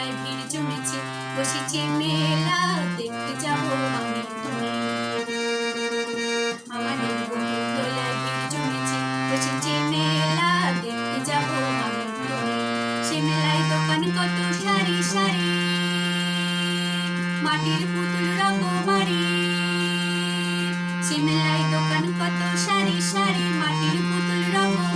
তলায় ভিড় জমেছে। বসেছে মেলা, দেখতে যাব আমি তুমি আমাদের বকুল তলায় ভিড় জমেছে। বসেছে মেলা, দেখতে যাব আমি তুমি সে মেলায় দোকান কত সারি সারি। মাটির পুতুল রকমারি সে মেলায় দোকান কত সারি সারি। মাটির পুতুল রকমারি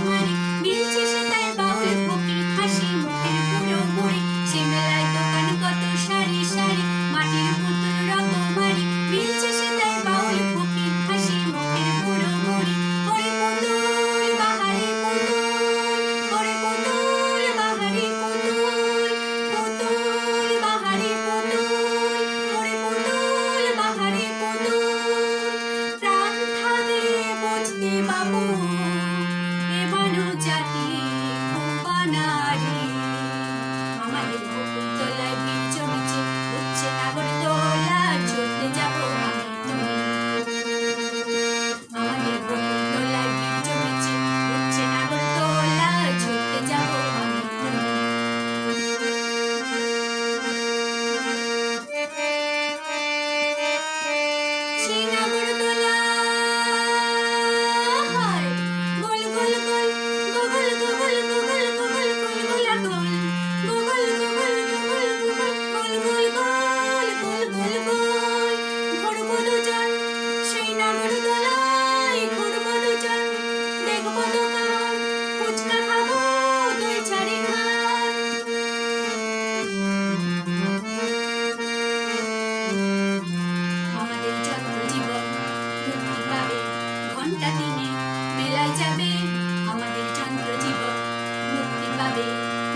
পাবে।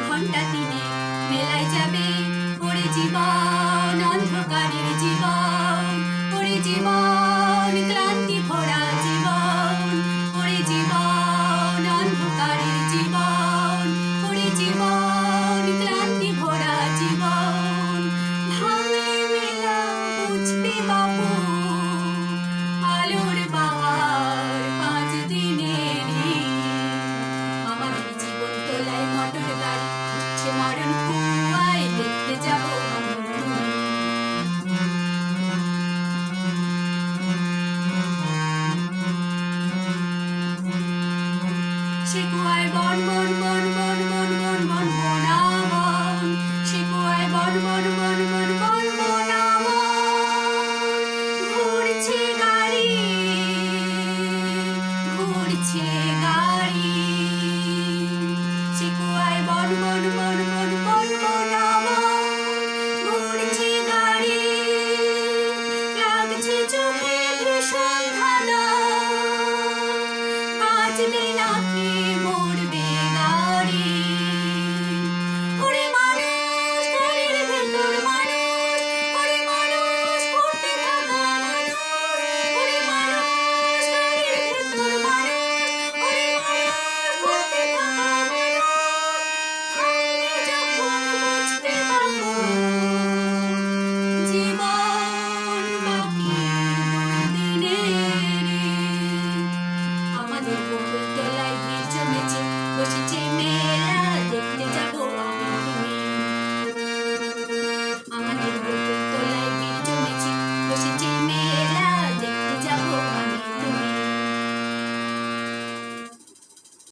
ঘণ্টা দিনে মেলায় যাবে ওরে জীবন, অন্ধকারের জীবন, ওরে জীবন, ক্লান্তি ভরা জীবন, ওরে জীবন, অন্ধকারের জীবন, ওরে জীবন, ক্লান্তি ভরা জীবন। ভাঙলে মেলা বুঝবে বাবু, আলোর আমাদের জীবন তোলায় মটর গাড়ি উঠছে মরণ